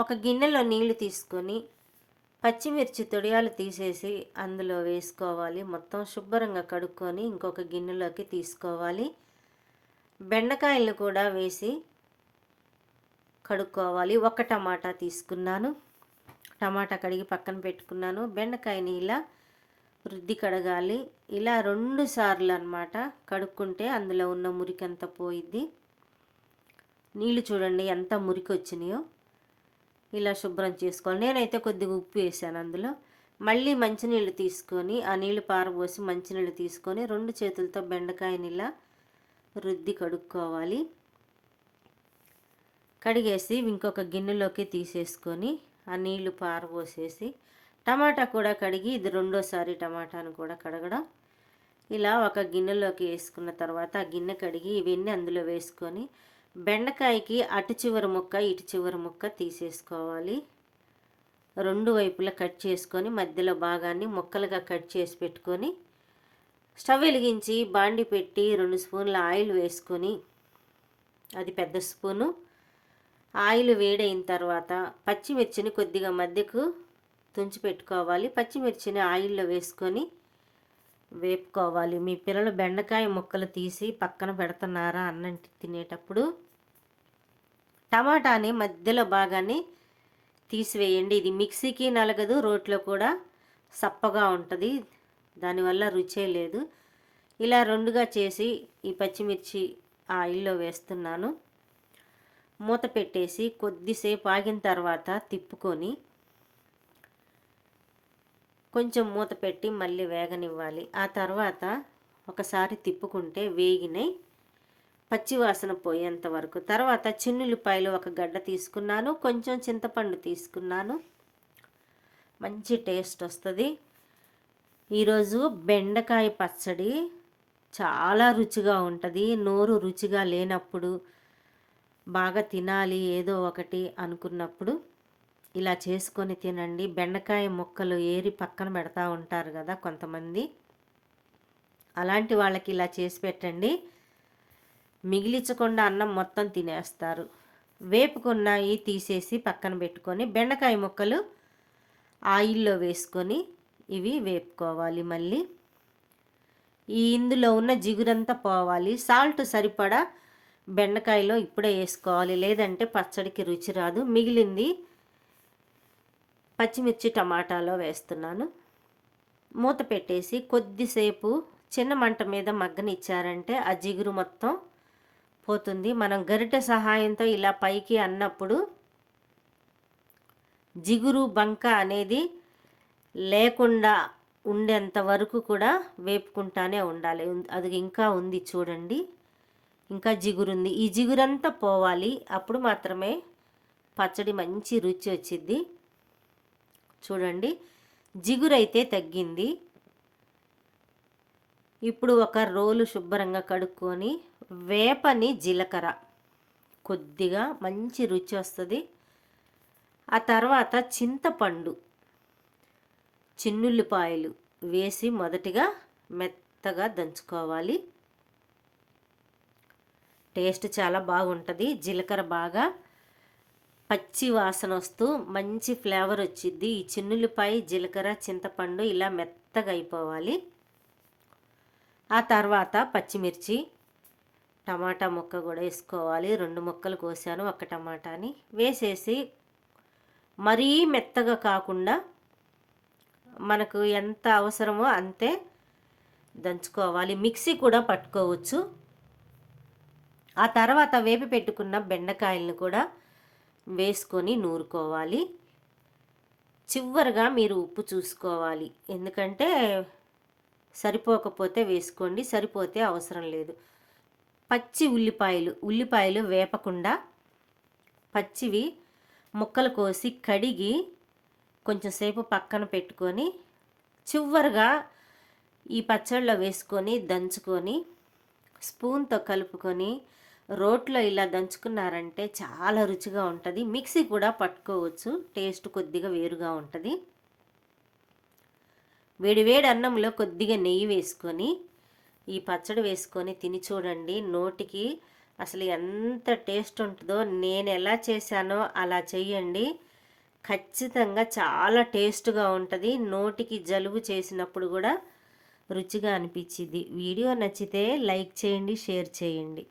ఒక గిన్నెలో నీళ్ళు తీసుకొని పచ్చిమిర్చి తొడియాలు తీసేసి అందులో వేసుకోవాలి. మొత్తం శుభ్రంగా కడుక్కొని ఇంకొక గిన్నెలోకి తీసుకోవాలి. బెండకాయలు కూడా వేసి కడుక్కోవాలి. ఒక టమాటా తీసుకున్నాను. టమాటా కడిగి పక్కన పెట్టుకున్నాను. బెండకాయని ఇలా రుద్ది కడగాలి. ఇలా రెండు సార్లు అనమాట కడుక్కుంటే అందులో ఉన్న మురికంతా పోయిద్ది. నీళ్ళు చూడండి ఎంత మురికి వచ్చినాయో ఇలా శుభ్రం చేసుకోవాలి. నేనైతే కొద్దిగా ఉప్పు వేసాను అందులో. మళ్ళీ మంచినీళ్ళు తీసుకొని ఆ నీళ్ళు పారబోసి మంచినీళ్ళు తీసుకొని రెండు చేతులతో బెండకాయని ఇలా రుద్ది కడుక్కోవాలి. కడిగేసి ఇంకొక గిన్నెలోకి తీసేసుకొని ఆ నీళ్ళు పారబోసేసి టమాటా కూడా కడిగి ఇది రెండోసారి టమాటాను కూడా కడగడం. ఇలా ఒక గిన్నెలోకి వేసుకున్న తర్వాత ఆ గిన్నె కడిగి ఇవన్నీ అందులో వేసుకొని బెండకాయకి అటు చివరి ముక్క ఇటు చివరి ముక్క తీసేసుకోవాలి. రెండు వైపులా కట్ చేసుకొని మధ్యలో భాగాన్ని ముక్కలుగా కట్ చేసి పెట్టుకొని స్టవ్ వెలిగించి బాండి పెట్టి రెండు స్పూన్ల ఆయిల్ వేసుకొని అది పెద్ద స్పూను. ఆయిల్ వేడైన తర్వాత పచ్చిమిర్చిని కొద్దిగా మధ్యకు తుంచి పెట్టుకోవాలి. పచ్చిమిర్చిని ఆయిల్లో వేసుకొని వేపుకోవాలి. మీ పిల్లలు బెండకాయ ముక్కలు తీసి పక్కన పెడుతున్నారా అన్నంటి తినేటప్పుడు? టమాటాని మధ్యలో భాగాన్ని తీసివేయండి. ఇది మిక్సీకి నలగదు రోట్లో కూడా సప్పగా ఉంటుంది. దానివల్ల రుచే లేదు. ఇలా రెండుగా చేసి ఈ పచ్చిమిర్చి ఆయిల్లో వేస్తున్నాను. మూత పెట్టేసి కొద్దిసేపు ఆగిన తర్వాత తిప్పుకొని కొంచెం మూత పెట్టి మళ్ళీ వేగనివ్వాలి. ఆ తర్వాత ఒకసారి తిప్పుకుంటే వేగినాయి పచ్చివాసన పోయేంత వరకు. తర్వాత చిన్నుల్లిపాయలు ఒక గడ్డ తీసుకున్నాను. కొంచెం చింతపండు తీసుకున్నాను. మంచి టేస్ట్ వస్తుంది. ఈరోజు బెండకాయ పచ్చడి చాలా రుచిగా ఉంటుంది. నోరు రుచిగా లేనప్పుడు బాగా తినాలి ఏదో ఒకటి అనుకున్నప్పుడు ఇలా చేసుకొని తినండి. బెండకాయ ముక్కలు ఏరి పక్కన పెడతా ఉంటారు కదా కొంతమంది. అలాంటి వాళ్ళకి ఇలా చేసి పెట్టండి. మిగిలించకుండా అన్నం మొత్తం తినేస్తారు. వేపుకున్నాయి తీసేసి పక్కన పెట్టుకొని బెండకాయ ముక్కలు ఆయిల్లో వేసుకొని ఇవి వేపుకోవాలి మళ్ళీ. ఈ ఇందులో ఉన్న జిగురంతా పోవాలి. సాల్ట్ సరిపడా బెండకాయలో ఇప్పుడే వేసుకోవాలి. లేదంటే పచ్చడికి రుచి రాదు. మిగిలింది పచ్చిమిర్చి టమాటాలో వేస్తున్నాను. మూత పెట్టేసి కొద్దిసేపు చిన్న మంట మీద మగ్గనిచ్చారంటే ఆ జిగురు మొత్తం పోతుంది. మనం గరిటె సహాయంతో ఇలా పైకి అన్నప్పుడు జిగురు బంక అనేది లేకుండా ఉండేంత వరకు కూడా వేపుకుంటానే ఉండాలి. అది ఇంకా ఉంది చూడండి. ఇంకా జిగురుంది. ఈ జిగురంతా పోవాలి. అప్పుడు మాత్రమే పచ్చడి మంచి రుచి వచ్చింది చూడండి. జిగురైతే తగ్గింది. ఇప్పుడు ఒక రోలు శుభ్రంగా కడుక్కొని వేపని జీలకర్ర. కొద్దిగా మంచి రుచి వస్తుంది. ఆ తర్వాత చింతపండు చిన్నుల్లిపాయలు వేసి మొదటిగా మెత్తగా దంచుకోవాలి. టేస్ట్ చాలా బాగుంటుంది. జీలకర్ర బాగా పచ్చి వాసన వస్తూ మంచి ఫ్లేవర్ వచ్చింది ఈ చిన్నులపై జీలకర్ర చింతపండు ఇలా మెత్తగా అయిపోవాలి. ఆ తర్వాత పచ్చిమిర్చి టమాటా ముక్క కూడా వేసుకోవాలి. రెండు ముక్కలు కోసాను ఒక టమాటాని. వేసేసి మరీ మెత్తగా కాకుండా మనకు ఎంత అవసరమో అంతే దంచుకోవాలి. మిక్సీ కూడా పట్టుకోవచ్చు. ఆ తర్వాత వేపి పెట్టుకున్న బెండకాయలను కూడా వేసుకొని నూరుకోవాలి. చివరిగా మీరు ఉప్పు చూసుకోవాలి. ఎందుకంటే సరిపోకపోతే వేసుకోండి సరిపోతే అవసరం లేదు. పచ్చి ఉల్లిపాయలు ఉల్లిపాయలు వేపకుండా పచ్చివి ముక్కలు కోసి కడిగి కొంచెం సేపు పక్కన పెట్టుకొని చివరిగా ఈ పచ్చళ్ళలో వేసుకొని దంచుకొని స్పూన్తో కలుపుకొని రోట్లో ఇలా దంచుకున్నారంటే చాలా రుచిగా ఉంటుంది. మిక్సీ కూడా పట్టుకోవచ్చు. టేస్ట్ కొద్దిగా వేరుగా ఉంటుంది. వేడి వేడి అన్నంలో కొద్దిగా నెయ్యి వేసుకొని ఈ పచ్చడి వేసుకొని తిని చూడండి. నోటికి అసలు ఎంత టేస్ట్ ఉంటుందో నేను ఎలా చేశానో అలా చేయండి ఖచ్చితంగా చాలా టేస్ట్గా ఉంటుంది. నోటికి జలుబు చేసినప్పుడు కూడా రుచిగా అనిపించింది వీడియో నచ్చితే లైక్ చేయండి షేర్ చేయండి.